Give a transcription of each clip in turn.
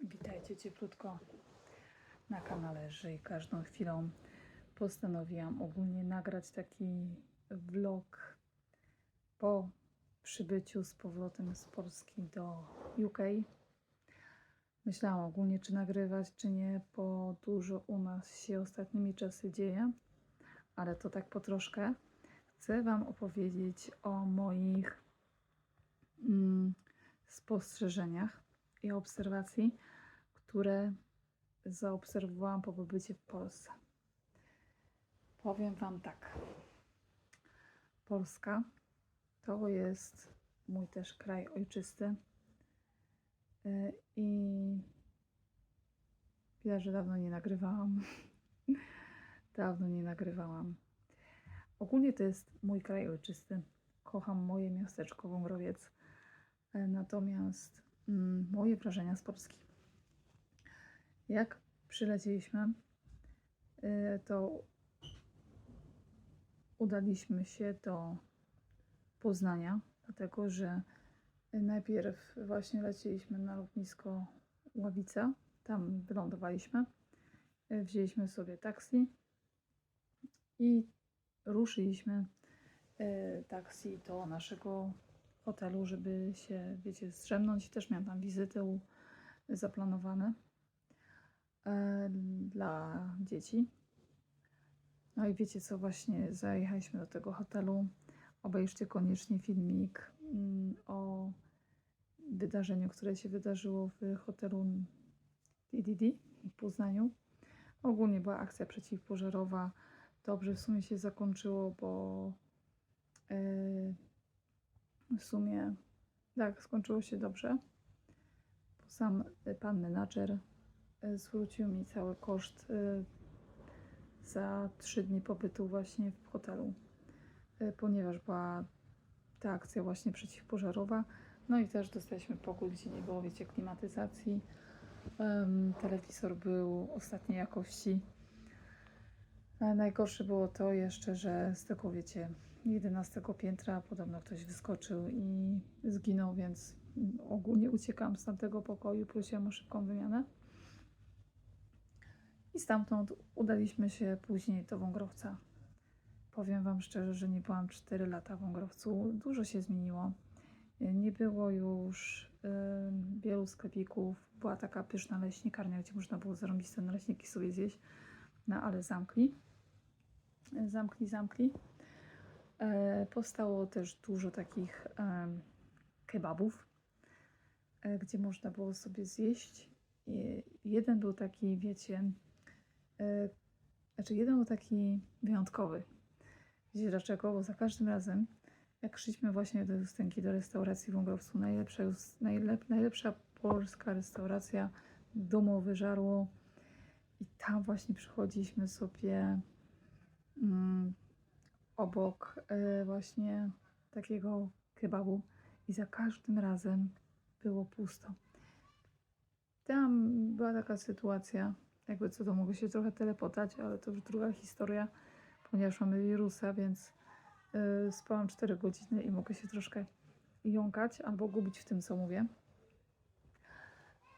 Witajcie cieplutko na kanale Żyj każdą chwilą. Postanowiłam ogólnie nagrać taki vlog po przybyciu z powrotem z Polski do UK. Myślałam ogólnie, czy nagrywać, czy nie, bo dużo u nas się ostatnimi czasy dzieje, ale to tak po troszkę. Chcę Wam opowiedzieć o moich mm, spostrzeżeniach i obserwacji, które zaobserwowałam po pobycie w Polsce. Powiem Wam tak. Polska to jest mój też kraj ojczysty Y, i widać, że dawno nie nagrywałam. dawno nie nagrywałam. Ogólnie to jest mój kraj ojczysty. Kocham moje miasteczko Wągrowiec. E, Natomiast mm, moje wrażenia z Polski. Jak przylecieliśmy, y, to udaliśmy się do Poznania, dlatego że najpierw właśnie lecieliśmy na lotnisko Ławica, tam wylądowaliśmy, wzięliśmy sobie taksi i ruszyliśmy y, taksi do naszego hotelu, żeby się, wiecie, zdrzemnąć. Też miałam tam wizytę u- zaplanowane dla dzieci. No i wiecie co, właśnie zajechaliśmy do tego hotelu. Obejrzcie koniecznie filmik mm, o wydarzeniu, które się wydarzyło w hotelu DDD w Poznaniu. Ogólnie była akcja przeciwpożarowa. Dobrze w sumie się zakończyło, bo w sumie tak, skończyło się dobrze. Sam e, pan menadżer zwrócił mi cały koszt e, za trzy dni pobytu właśnie w hotelu, e, ponieważ była ta akcja właśnie przeciwpożarowa. No i też dostaliśmy pokój, gdzie nie było, wiecie, klimatyzacji. Telewizor był ostatniej jakości. Najgorsze było to jeszcze, że z tego, wiecie, 11 piętra podobno ktoś wyskoczył i zginął, więc ogólnie uciekałam z tamtego pokoju, prosiłam o szybką wymianę. I stamtąd udaliśmy się później do Wągrowca. Powiem Wam szczerze, że nie byłam 4 lata w Wągrowcu. Dużo się zmieniło. Nie było już y, wielu sklepików. Była taka pyszna leśnikarnia, gdzie można było zarobić te naleśniki sobie zjeść. No ale zamkli. Zamkli, zamkli. E, powstało też dużo takich em, kebabów, e, gdzie można było sobie zjeść. I jeden był taki, wiecie, e, znaczy jeden był taki wyjątkowy. Wiecie dlaczego? Bo za każdym razem, jak szliśmy właśnie do Justynki, do restauracji w Wągrowcu, najlepsza, najlep, najlepsza polska restauracja, domowe żarło. I tam właśnie przychodziliśmy sobie mm, obok e, właśnie takiego kebabu i za każdym razem było pusto. Tam była taka sytuacja, jakby co to mogło się trochę telepotać, ale to już druga historia, ponieważ mamy wirusa, więc y, spałam 4 godziny i mogę się troszkę jąkać albo gubić w tym, co mówię.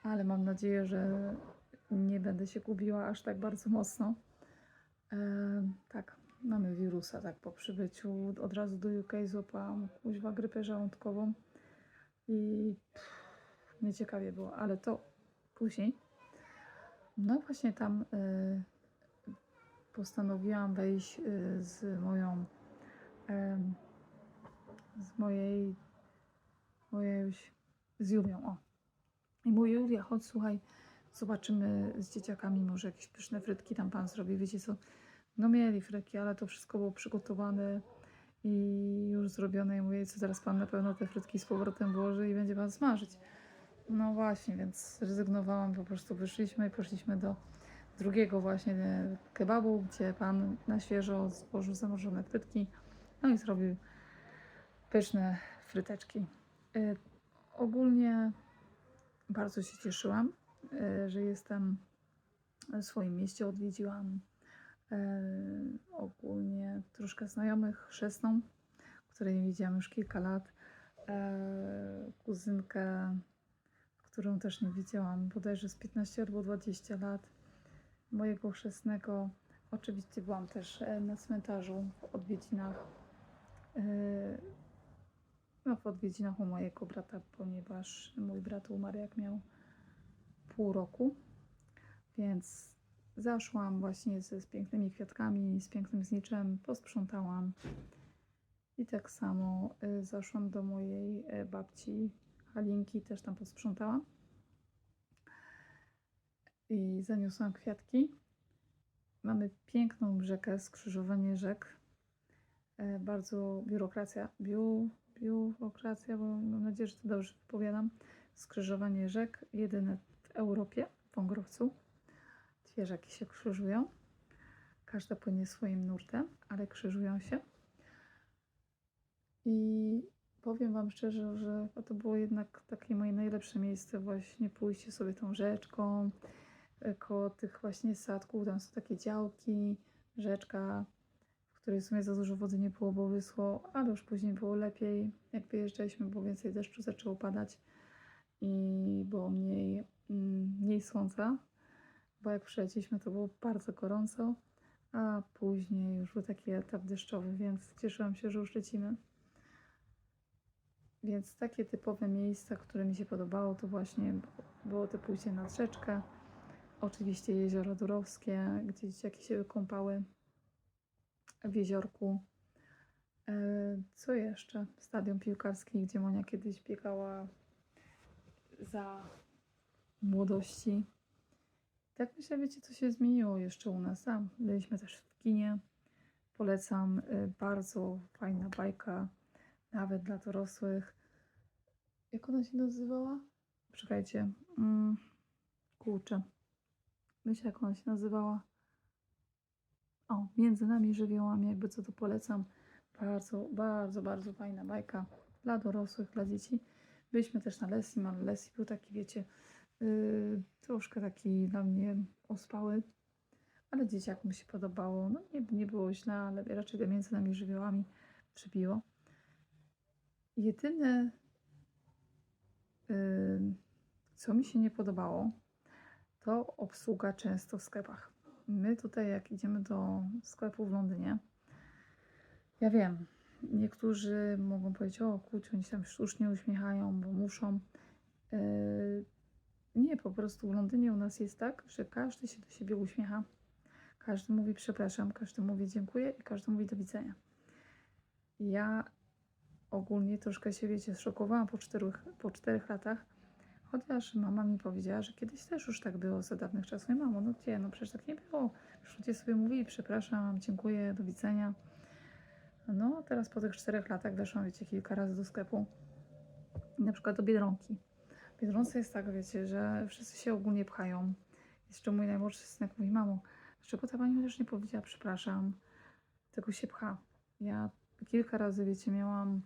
Ale mam nadzieję, że nie będę się gubiła aż tak bardzo mocno. E, tak, mamy wirusa, tak po przybyciu od razu do UK złapałam kuźwa grypę żołądkową i pff, nieciekawie było, ale to później. No właśnie tam y, postanowiłam wejść y, z moją z mojej mojej z Julią, o. I mówię, Julia, chodź, słuchaj, zobaczymy z dzieciakami może jakieś pyszne frytki tam pan zrobi, wiecie co? No mieli frytki, ale to wszystko było przygotowane i już zrobione i mówię, co teraz pan na pewno te frytki z powrotem włoży i będzie pan smażyć. No właśnie, więc zrezygnowałam, po prostu wyszliśmy i poszliśmy do drugiego właśnie kebabu, gdzie pan na świeżo złożył zamrożone frytki, no i zrobił pyszne fryteczki. E, ogólnie bardzo się cieszyłam, e, że jestem w swoim mieście, odwiedziłam e, ogólnie troszkę znajomych, chrzestną, której nie widziałam już kilka lat, kuzynkę, którą też nie widziałam, bodajże z 15 albo 20 lat mojego chrzestnego. Oczywiście byłam też e, na cmentarzu w odwiedzinach. e, No, w odwiedzinach u mojego brata, ponieważ mój brat umarł jak miał pół roku. Więc zaszłam właśnie ze, z pięknymi kwiatkami, z pięknym zniczem, posprzątałam. I tak samo y, zaszłam do mojej babci Halinki, też tam posprzątałam. I zaniosłam kwiatki. Mamy piękną rzekę, skrzyżowanie rzek. E, Bardzo biurokracja, biu, biurokracja, bo mam nadzieję, że to dobrze wypowiadam. Skrzyżowanie rzek, jedyne w Europie, w Wągrowcu. Dwie rzeki się krzyżują. Każda płynie swoim nurtem, ale krzyżują się. I powiem Wam szczerze, że to było jednak takie moje najlepsze miejsce, właśnie pójście sobie tą rzeczką, e, koło tych właśnie sadków, tam są takie działki, rzeczka, w której w sumie za dużo wody nie było, bo wyschło, ale już później było lepiej. Jak wyjeżdżaliśmy, było więcej deszczu, zaczęło padać i było mniej, mm, mniej słońca, bo jak przylecieliśmy, to było bardzo gorąco, a później już był taki etap deszczowy, więc cieszyłam się, że już lecimy. Więc takie typowe miejsca, które mi się podobało, to właśnie było to pójście nad rzeczkę. Oczywiście jezioro Durowskie, gdzie dzieciaki się kąpały w jeziorku. E, Co jeszcze? Stadion piłkarski, gdzie Monia kiedyś biegała za młodości. Tak myślę, wiecie, co się zmieniło jeszcze u nas. Tam byliśmy też w kinie. Polecam, y, bardzo fajna bajka, nawet dla dorosłych. Jak ona się nazywała? Czekajcie. Mm, kurczę. Myślę, jak ona się nazywała. O, między nami żywiołami, jakby co to polecam. Bardzo, bardzo, bardzo fajna bajka dla dorosłych, dla dzieci. Byliśmy też na Lessim, ale Lessie był taki, wiecie, yy, troszkę taki dla mnie ospały, ale dzieciakom się podobało. No nie, nie było źle, ale raczej między nami żywiołami przybiło. Jedyne, co mi się nie podobało, to obsługa często w sklepach. My tutaj, jak idziemy do sklepu w Londynie, ja wiem, niektórzy mogą powiedzieć, o kurczę, oni się tam sztucznie uśmiechają, bo muszą. Yy, nie, po prostu w Londynie u nas jest tak, że każdy się do siebie uśmiecha. Każdy mówi przepraszam, każdy mówi dziękuję i każdy mówi do widzenia. Ja ogólnie troszkę się, wiecie, zszokowałam po czterech, po czterech latach, chociaż mama mi powiedziała, że kiedyś też już tak było za dawnych czasów. I mamo, no gdzie, no przecież tak nie było. Już ludzie sobie mówili przepraszam, dziękuję, do widzenia. No, teraz po tych czterech latach weszłam, wiecie, kilka razy do sklepu. Na przykład do Biedronki. W Biedronce jest tak, wiecie, że wszyscy się ogólnie pchają. Jeszcze mój najmłodszy synek mówi, mamo, dlaczego ta pani chociaż nie powiedziała przepraszam, tego się pcha. Ja kilka razy, wiecie, miałam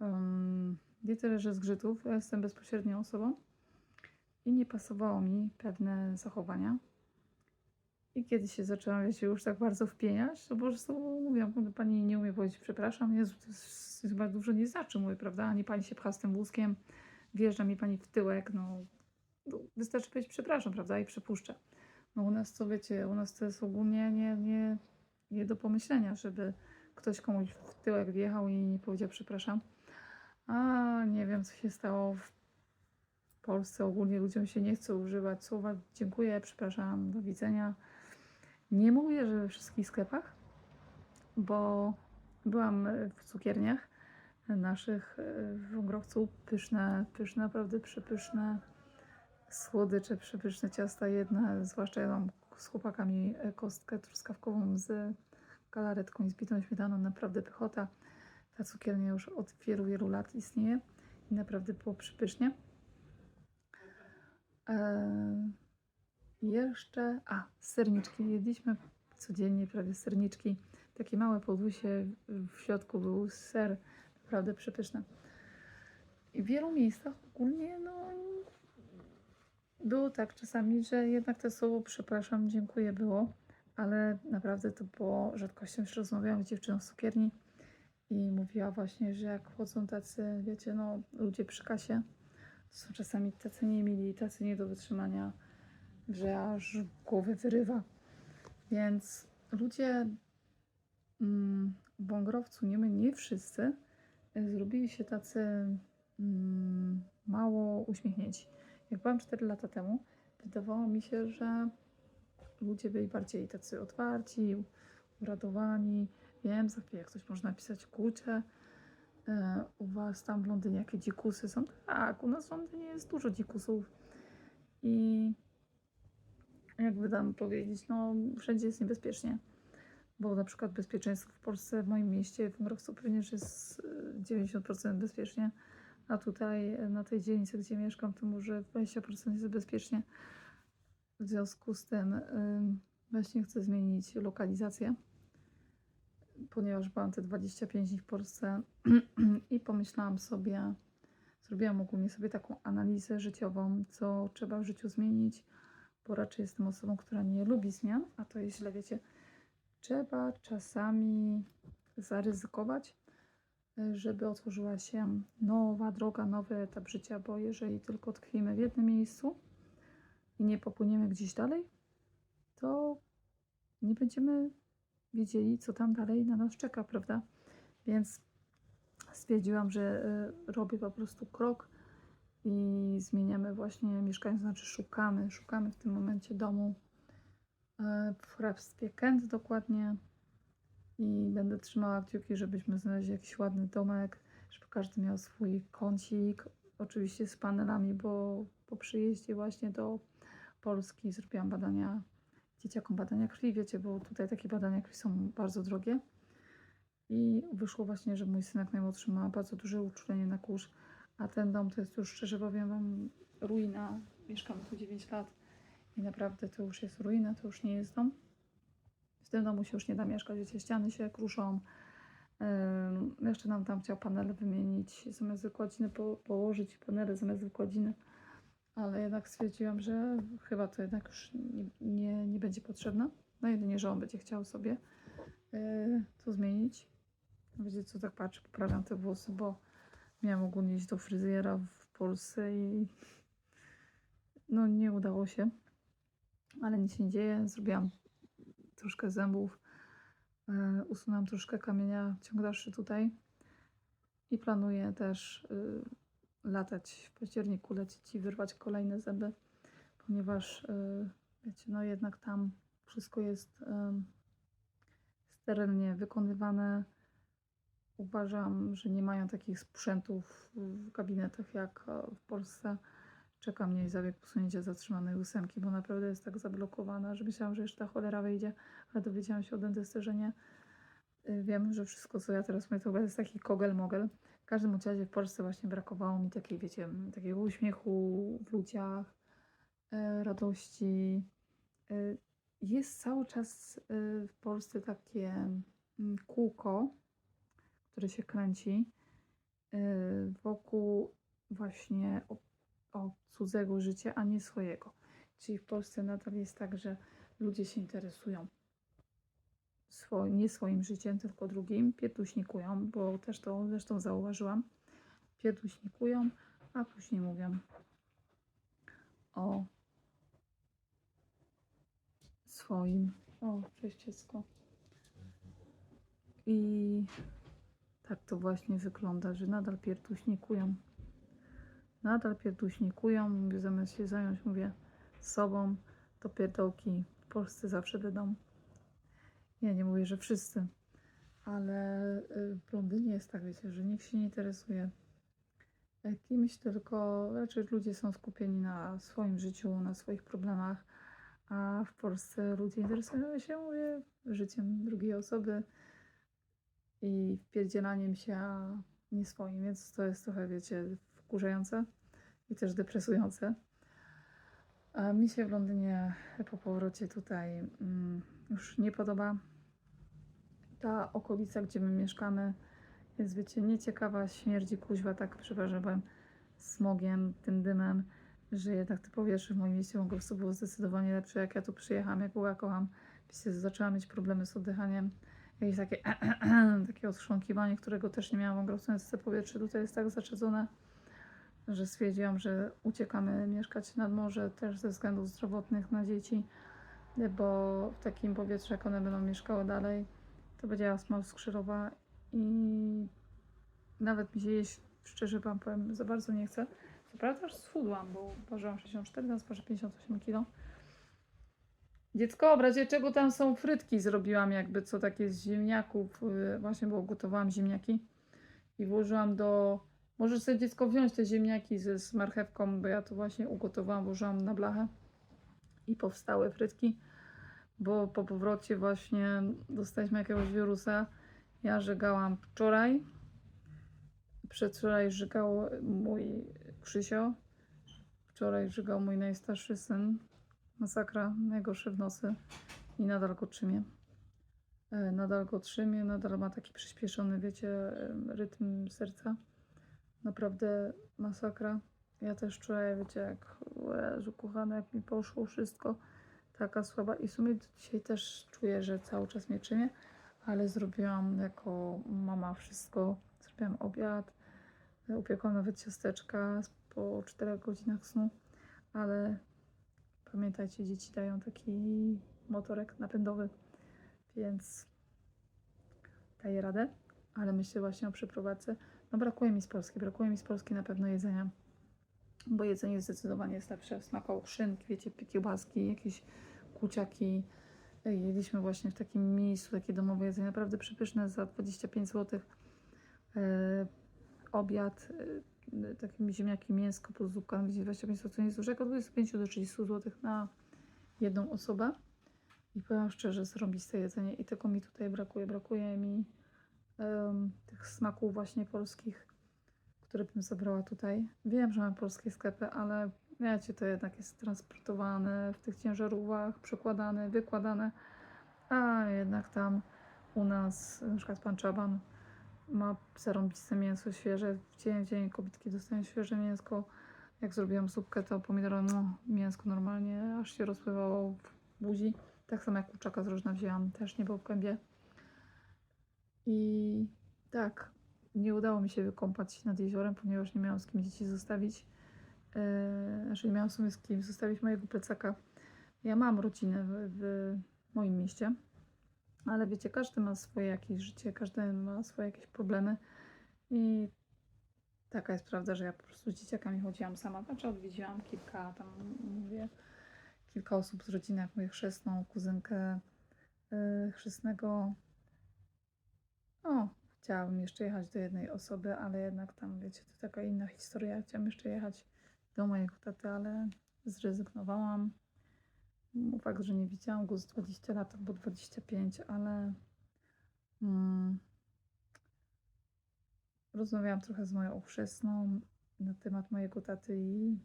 um, tyle, że zgrzytów, ja jestem bezpośrednią osobą i nie pasowało mi pewne zachowania. I kiedy się zaczęłam, wiecie, już tak bardzo wpieniać, to po prostu mówiłam, no, pani nie umie powiedzieć przepraszam, Jezu, to jest, chyba dużo nie znaczy, mówię, prawda? Ani pani się pcha z tym wózkiem, wjeżdża mi pani w tyłek, no, no wystarczy powiedzieć przepraszam, prawda? I przepuszczę. No u nas to, wiecie, u nas to jest ogólnie nie, nie, nie do pomyślenia, żeby ktoś komuś w tyłek wjechał i nie powiedział przepraszam. A nie wiem, co się stało w Polsce. Ogólnie ludziom się nie chce używać słowa dziękuję, przepraszam, do widzenia. Nie mówię, że we wszystkich sklepach, bo byłam w cukierniach naszych e, w Wągrowcu. Pyszne, pyszne, naprawdę przepyszne słodycze, przepyszne ciasta. Jedna, zwłaszcza ja mam z chłopakami e, kostkę truskawkową z galaretką i zbitą śmietaną. Naprawdę pychota. Ta cukiernia już od wielu, wielu lat istnieje i naprawdę było przypysznie. Eee, jeszcze, a serniczki. Jedliśmy codziennie prawie serniczki. Takie małe podłusie, w środku był ser, naprawdę przepyszne. I w wielu miejscach ogólnie, no, było tak czasami, że jednak to słowo przepraszam, dziękuję było, ale naprawdę to było rzadkością. Już rozmawiałam z dziewczyną z cukierni i mówiła właśnie, że jak chodzą tacy, wiecie, no, ludzie przy kasie, to są czasami tacy niemili, tacy nie do wytrzymania, że aż głowy wyrywa. Więc ludzie mm, w Wągrowcu, nie my, nie wszyscy, zrobili się tacy mm, mało uśmiechnięci. Jak byłam 4 lata temu, wydawało mi się, że ludzie byli bardziej tacy otwarci, uradowani. Wiem, za chwilę jak coś można napisać, kurczę, e, u was tam w Londynie jakie dzikusy są. Tak, u nas w Londynie jest dużo dzikusów. I jakby tam powiedzieć, no wszędzie jest niebezpiecznie. Bo na przykład bezpieczeństwo w Polsce, w moim mieście, w Wągrowcu pewnie, jest e, 90% bezpiecznie. A tutaj e, na tej dzielnicy, gdzie mieszkam, to może 20% jest bezpiecznie. W związku z tym ym, właśnie chcę zmienić lokalizację, ponieważ byłam te 25 dni w Polsce i pomyślałam sobie, zrobiłam ogólnie sobie taką analizę życiową, co trzeba w życiu zmienić, bo raczej jestem osobą, która nie lubi zmian, a to jest źle, wiecie. Trzeba czasami zaryzykować, żeby otworzyła się nowa droga, nowy etap życia, bo jeżeli tylko tkwimy w jednym miejscu, i nie popłyniemy gdzieś dalej, to nie będziemy wiedzieli, co tam dalej na nas czeka, prawda? Więc stwierdziłam, że y, robię po prostu krok i zmieniamy właśnie mieszkanie, znaczy szukamy, szukamy w tym momencie domu y, w hrabstwie Kent dokładnie i będę trzymała kciuki, żebyśmy znaleźli jakiś ładny domek, żeby każdy miał swój kącik, oczywiście z panelami, bo po przyjeździe właśnie do Polski zrobiłam badania dzieciakom badania krwi, wiecie, bo tutaj takie badania krwi są bardzo drogie. I wyszło właśnie, że mój synek najmłodszy ma bardzo duże uczulenie na kurz, a ten dom to jest już, szczerze powiem wam, ruina. Mieszkamy tu 9 lat i naprawdę to już jest ruina, to już nie jest dom. W tym domu się już nie da mieszkać, wiecie, ściany się kruszą. Jeszcze nam tam chciał panele wymienić, zamiast wykładziny po, położyć panele zamiast wykładziny ale jednak stwierdziłam, że chyba to jednak już nie, nie, nie będzie potrzebne. No jedynie, że on będzie chciał sobie yy, to zmienić. Wiecie co, tak patrzę, poprawiam te włosy, bo miałam ogólnie iść do fryzjera w Polsce i no nie udało się. Ale nic się nie dzieje. Zrobiłam troszkę zębów, yy, usunęłam troszkę kamienia ciąg dalszy tutaj i planuję też yy, latać w październiku, lecieć i wyrwać kolejne zęby, ponieważ yy, wiecie, no jednak tam wszystko jest yy, sterylnie wykonywane. Uważam, że nie mają takich sprzętów w gabinetach jak w Polsce. Czeka mnie zabieg posunięcia zatrzymanej ósemki, bo naprawdę jest tak zablokowana, że myślałam, że jeszcze ta cholera wyjdzie, ale dowiedziałam się od dentysty, że nie. Yy, Wiem, że wszystko, co ja teraz mówię, to jest taki kogel-mogel. W każdym razie w Polsce właśnie brakowało mi takiej, wiecie, m, takiego uśmiechu w ludziach, e, radości. E, Jest cały czas e, w Polsce takie mm, kółko, które się kręci wokół właśnie o, o cudzego życia, a nie swojego. Czyli w Polsce nadal jest tak, że ludzie się interesują swo- nie swoim życiem, tylko drugim, pierduśnikują, bo też to zresztą zauważyłam. Pierduśnikują, a później mówią o swoim. O, cześć dziecko. I tak to właśnie wygląda, że nadal pierduśnikują. Nadal pierduśnikują, mówię, zamiast się zająć, mówię, sobą, to pierdołki w Polsce zawsze będą. Ja nie mówię, że wszyscy, ale y, w Londynie jest tak, wiecie, że nikt się nie interesuje kimś, tylko raczej ludzie są skupieni na swoim życiu, na swoich problemach, a w Polsce ludzie interesują się, mówię, życiem drugiej osoby i wpierdzielaniem się, a nie swoim, więc to jest trochę, wiecie, wkurzające i też depresujące. A mi się w Londynie po powrocie tutaj mm, już nie podoba. Ta okolica, gdzie my mieszkamy, jest, wiecie, nieciekawa, śmierdzi kuźwa, tak przepraszam, smogiem, tym dymem, że jednak to powietrze w moim mieście prostu było zdecydowanie lepsze. Jak ja tu przyjechałam, jak była kocham, wiecie, zaczęłam mieć problemy z oddychaniem. Jakieś takie, takie otrząkiwanie, którego też nie miałam w Wągrowcu, więc to powietrze tutaj jest tak zaczadzone, że stwierdziłam, że uciekamy mieszkać nad morze też ze względów zdrowotnych na dzieci, bo w takim powietrzu, jak one będą mieszkały dalej, to będzie astma skrzyrowa i nawet mi się jeść, szczerze wam powiem, za bardzo nie chce. Co prawda aż schudłam, bo ważyłam 64, teraz ważę 58 kg. Dziecko, w razie czego tam są frytki zrobiłam jakby co takie z ziemniaków, yy, właśnie bo gotowałam ziemniaki i włożyłam do... Możesz sobie dziecko wziąć te ziemniaki ze, z marchewką, bo ja to właśnie ugotowałam, włożyłam na blachę i powstały frytki, bo po powrocie właśnie dostaliśmy jakiegoś wirusa. Ja żegałam wczoraj, przedwczoraj żygał mój Krzysio, wczoraj żygał mój najstarszy syn, masakra, najgorsze w nosy i nadal go trzymię. E, Nadal go trzymię, nadal ma taki przyspieszony, wiecie, em, rytm serca. Naprawdę masakra. Ja też wczoraj, wiecie, jak, Jezu, kochane, jak mi poszło wszystko, taka słaba. I w sumie dzisiaj też czuję, że cały czas mnie trzymie, ale zrobiłam jako mama wszystko. Zrobiłam obiad, upiekłam nawet ciasteczka po 4 godzinach snu, ale pamiętajcie, dzieci dają taki motorek napędowy, więc daję radę, ale myślę właśnie o przeprowadzce. No brakuje mi z Polski, brakuje mi z Polski na pewno jedzenia, bo jedzenie zdecydowanie jest lepsze. Smakowało szynki, wiecie, kiełbaski, jakieś kuciaki. Jedliśmy właśnie w takim miejscu, takie domowe jedzenie, naprawdę przepyszne za 25 zł. E, obiad, e, takim ziemniaki, mięsko plus zupka na 25 zł, to nie jest dużego, od 25 do 30 zł na jedną osobę. I powiem szczerze, zrobiste jedzenie i tego mi tutaj brakuje. Brakuje mi em, tych smaków właśnie polskich, które bym zabrała tutaj. Wiem, że mam polskie sklepy, ale wiecie, to jednak jest transportowane w tych ciężarówkach, przekładane, wykładane, a jednak tam u nas, na przykład pan Czaban ma zarąbiste mięso świeże. W dzień w dzień kobitki dostają świeże mięsko. Jak zrobiłam zupkę, to pomidoro, no, mięsko normalnie aż się rozpływało w buzi. Tak samo jak kurczaka z różna wzięłam, też nie było w kębie. I tak, nie udało mi się wykąpać nad jeziorem, ponieważ nie miałam z kim dzieci zostawić. Yy, znaczy nie miałam w sumie z kim zostawić mojego plecaka. Ja mam rodzinę w, w moim mieście, ale wiecie, każdy ma swoje jakieś życie, każdy ma swoje jakieś problemy i taka jest prawda, że ja po prostu z dzieciakami chodziłam sama, znaczy odwiedziłam kilka tam, mówię, kilka osób z rodziny, jak mówię, chrzestną, kuzynkę yy, chrzestnego. O, chciałabym jeszcze jechać do jednej osoby, ale jednak tam, wiecie, to taka inna historia. Chciałam jeszcze jechać do mojego taty, ale zrezygnowałam. Mm, Fakt, że nie widziałam go z 20 lat albo 25, ale mm, rozmawiałam trochę z moją chrzestną na temat mojego taty i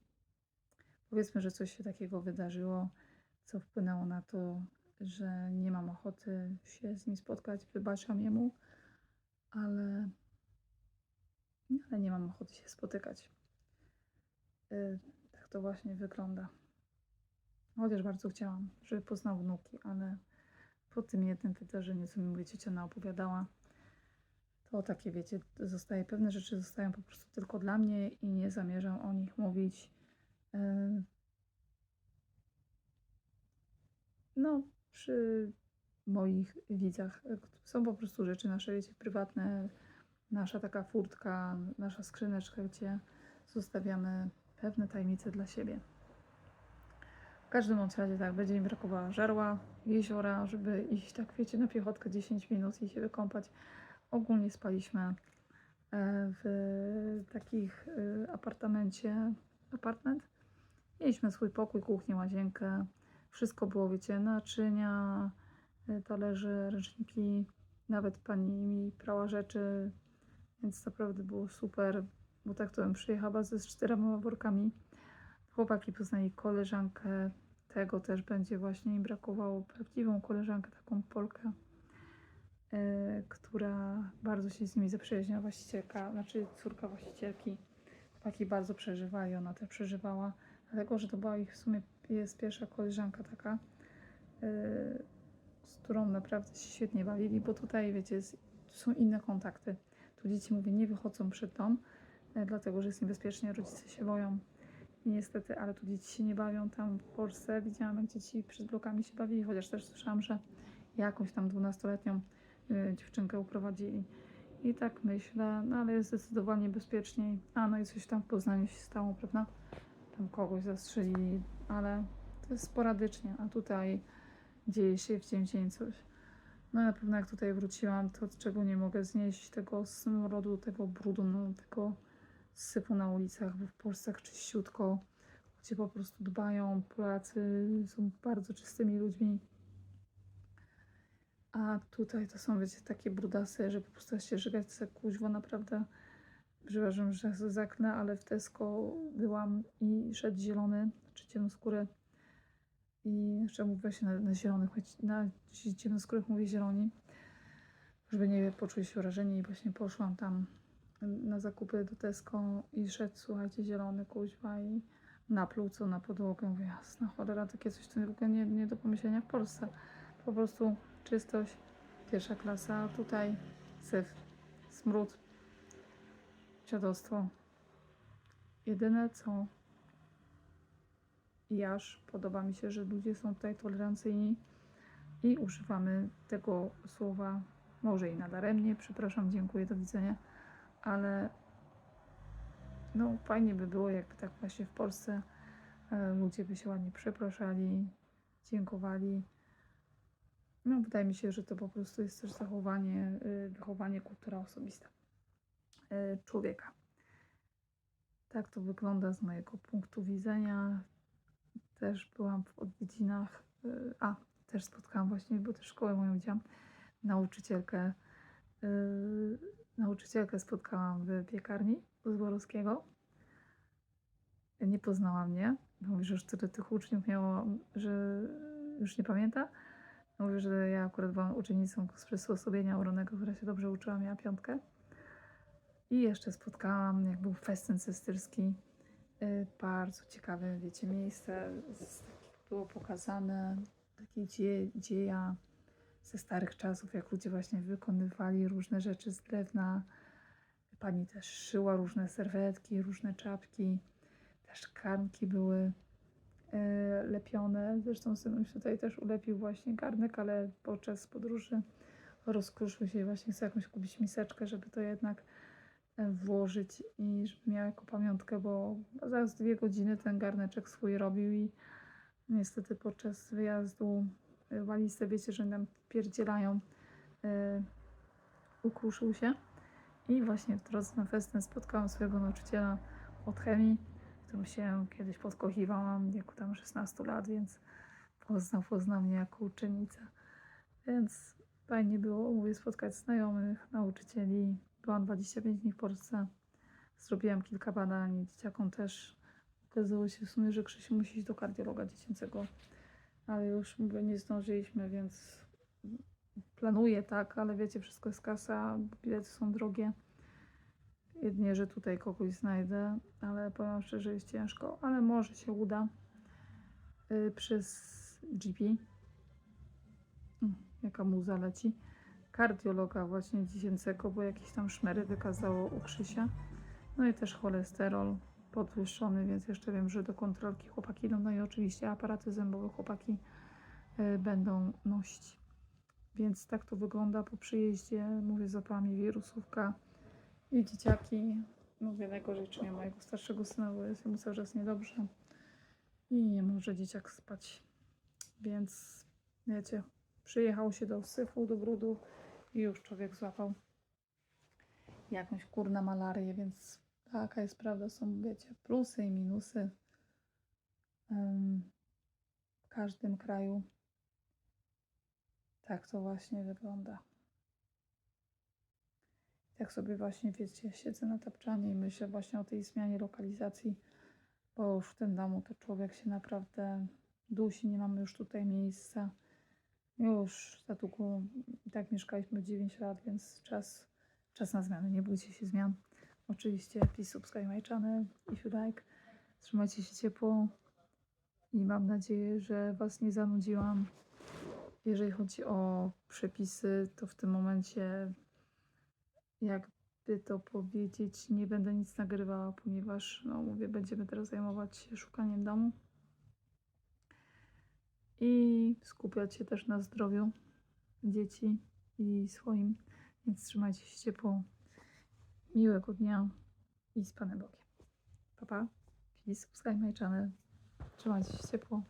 powiedzmy, że coś się takiego wydarzyło, co wpłynęło na to, że nie mam ochoty się z nim spotkać. Wybaczam jemu, ale, ale nie mam ochoty się spotykać. Y, tak to właśnie wygląda. Chociaż bardzo chciałam, żeby poznał wnuki, ale po tym jednym wydarzeniu, co mi moja ciocia opowiadała, to takie wiecie, zostaje, pewne rzeczy zostają po prostu tylko dla mnie i nie zamierzam o nich mówić. y, No, przy moich widzach. Są po prostu rzeczy nasze, wiecie, prywatne, nasza taka furtka, nasza skrzyneczka, gdzie zostawiamy pewne tajemnice dla siebie. W każdym bądź razie tak, będzie mi brakowało żarła, jeziora, żeby iść tak, wiecie, na piechotkę 10 minut i się wykąpać. Ogólnie spaliśmy e, w takich e, apartamencie, apartment. Mieliśmy swój pokój, kuchnię, łazienkę. Wszystko było, wiecie, naczynia, e, talerze, ręczniki. Nawet pani mi prała rzeczy, więc naprawdę było super, bo tak to bym przyjechała ze czterema workami. Chłopaki poznali koleżankę, tego też będzie właśnie brakowało, prawdziwą koleżankę, taką Polkę, e, która bardzo się z nimi zaprzyjaźniła, właścicielka, znaczy córka właścicielki. Chłopaki bardzo przeżywali, ona też przeżywała, dlatego, że to była ich w sumie jest pierwsza koleżanka taka, e, z którą naprawdę się świetnie bawili, bo tutaj, wiecie, są inne kontakty. Tu dzieci, mówię, nie wychodzą przed dom, e, dlatego że jest niebezpiecznie, rodzice się boją. I niestety, ale tu dzieci się nie bawią. Tam w Polsce widziałam, jak dzieci przed blokami się bawili, chociaż też słyszałam, że jakąś tam dwunastoletnią y, dziewczynkę uprowadzili. I tak myślę, no ale jest zdecydowanie bezpieczniej. A no i coś tam w Poznaniu się stało, prawda? Tam kogoś zastrzelili, ale to jest sporadycznie, a tutaj dzieje się w dzień w dzień coś. No na pewno jak tutaj wróciłam, to czego nie mogę znieść, tego smrodu, tego brudu, no, tego sypu na ulicach, bo w Polsce tak czyściutko, gdzie po prostu dbają, Polacy są bardzo czystymi ludźmi. A tutaj to są, wiecie, takie brudasy, że po prostu się żygać se kuźwo, naprawdę przepraszam, że zaknę, ale w Tesco byłam i szedł zielony, czy ciemnoskóry i mówię się na, na zielonych, na ciemnoskórych mówię zieloni, żeby nie poczuli się wrażeni i właśnie poszłam tam na zakupy do Tesco i szedł, słuchajcie, zielony kuźwa i napluł co na podłogę. Mówię, jasna cholera, takie coś to w ogóle nie, nie do pomyślenia w Polsce. Po prostu czystość, pierwsza klasa, a tutaj syf, smród, dziadostwo. Jedyne co i aż podoba mi się, że ludzie są tutaj tolerancyjni i używamy tego słowa może i nadaremnie, przepraszam, dziękuję, do widzenia, ale no fajnie by było, jakby tak właśnie w Polsce e, ludzie by się ładnie przepraszali, dziękowali. No wydaje mi się, że to po prostu jest też zachowanie, y, wychowanie, kultura osobista y, człowieka. Tak to wygląda z mojego punktu widzenia. Też byłam w odwiedzinach, y, a też spotkałam właśnie, bo też szkołę moją widziałam, nauczycielkę. y, Nauczycielkę spotkałam w piekarni u Zborowskiego. Nie poznała mnie. Mówi, że już tyle tych uczniów miało, że już nie pamięta. Mówi, że ja akurat byłam uczennicą z przysposobienia uronego, która się dobrze uczyła, miała piątkę. I jeszcze spotkałam, jak był festyn cystyrski. Y, Bardzo ciekawe, wiecie, miejsce. Było pokazane takie dzie, dzieja ze starych czasów, jak ludzie właśnie wykonywali różne rzeczy z drewna. Pani też szyła różne serwetki, różne czapki. Też garnki były e, lepione. Zresztą synuś tutaj też ulepił właśnie garnek, ale podczas podróży rozkruszył się właśnie chce jakąś kupić miseczkę, żeby to jednak włożyć i żeby miał jako pamiątkę, bo zaraz dwie godziny ten garneczek swój robił i niestety podczas wyjazdu e, walizce, wiecie, że nam pierdzielają, e, ukruszył się. I właśnie w drodze na festyn spotkałam swojego nauczyciela od chemii, którym się kiedyś podkochiwałam w wieku tam 16 lat, więc poznał, poznał mnie jako uczennicę. Więc fajnie było, mówię, spotkać znajomych, nauczycieli. Byłam 25 dni w Polsce. Zrobiłam kilka badań, dzieciakom też. Okazało się w sumie, że Krzysiu musi iść do kardiologa dziecięcego, ale już nie zdążyliśmy, więc planuję, tak, ale wiecie, wszystko jest kasa, bilety są drogie. Jedynie, że tutaj kogoś znajdę, ale powiem szczerze, jest ciężko, ale może się uda y, przez GP. Mm, Jaka muza leci. Kardiologa właśnie dziecięcego, bo jakieś tam szmery wykazało u Krzysia. No i też cholesterol podwyższony, więc jeszcze wiem, że do kontrolki chłopaki idą. No i oczywiście aparaty zębowe chłopaki y, będą nosić. Więc tak to wygląda po przyjeździe. Mówię, złapała mi wirusówka i dzieciaki. Mówię, najgorzej czy mojego starszego syna, bo jest mu cały czas niedobrze i nie może dzieciak spać. Więc wiecie, przyjechał się do syfu, do brudu i już człowiek złapał jakąś kurna malarię, więc taka jest prawda, są wiecie, plusy i minusy w każdym kraju. Tak to właśnie wygląda. Tak sobie właśnie, wiecie, siedzę na tapczanie i myślę właśnie o tej zmianie lokalizacji, bo już w tym domu to człowiek się naprawdę dusi, nie mamy już tutaj miejsca. Już za długo, i tak mieszkaliśmy 9 lat, więc czas, czas na zmiany. Nie bójcie się zmian. Oczywiście, please subscribe my channel if you like. Trzymajcie się ciepło i mam nadzieję, że Was nie zanudziłam. Jeżeli chodzi o przepisy, to w tym momencie jak by to powiedzieć, nie będę nic nagrywała, ponieważ, no mówię, będziemy teraz zajmować się szukaniem domu i skupiać się też na zdrowiu dzieci i swoim. Więc trzymajcie się ciepło. Miłego dnia i z Panem Bogiem. Pa, pa. Please subscribe my channel. Trzymajcie się ciepło.